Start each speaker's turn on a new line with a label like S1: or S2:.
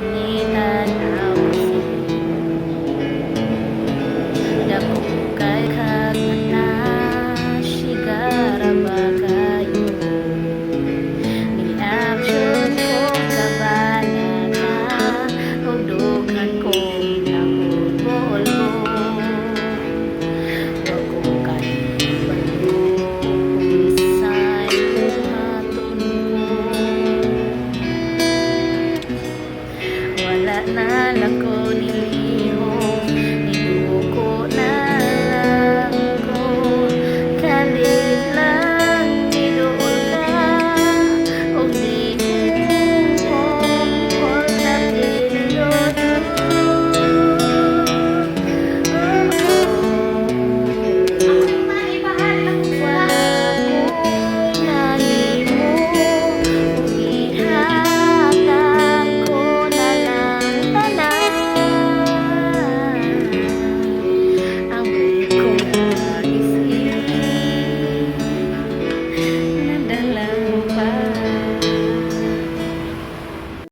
S1: me. pangalan ko nila Mm-hmm.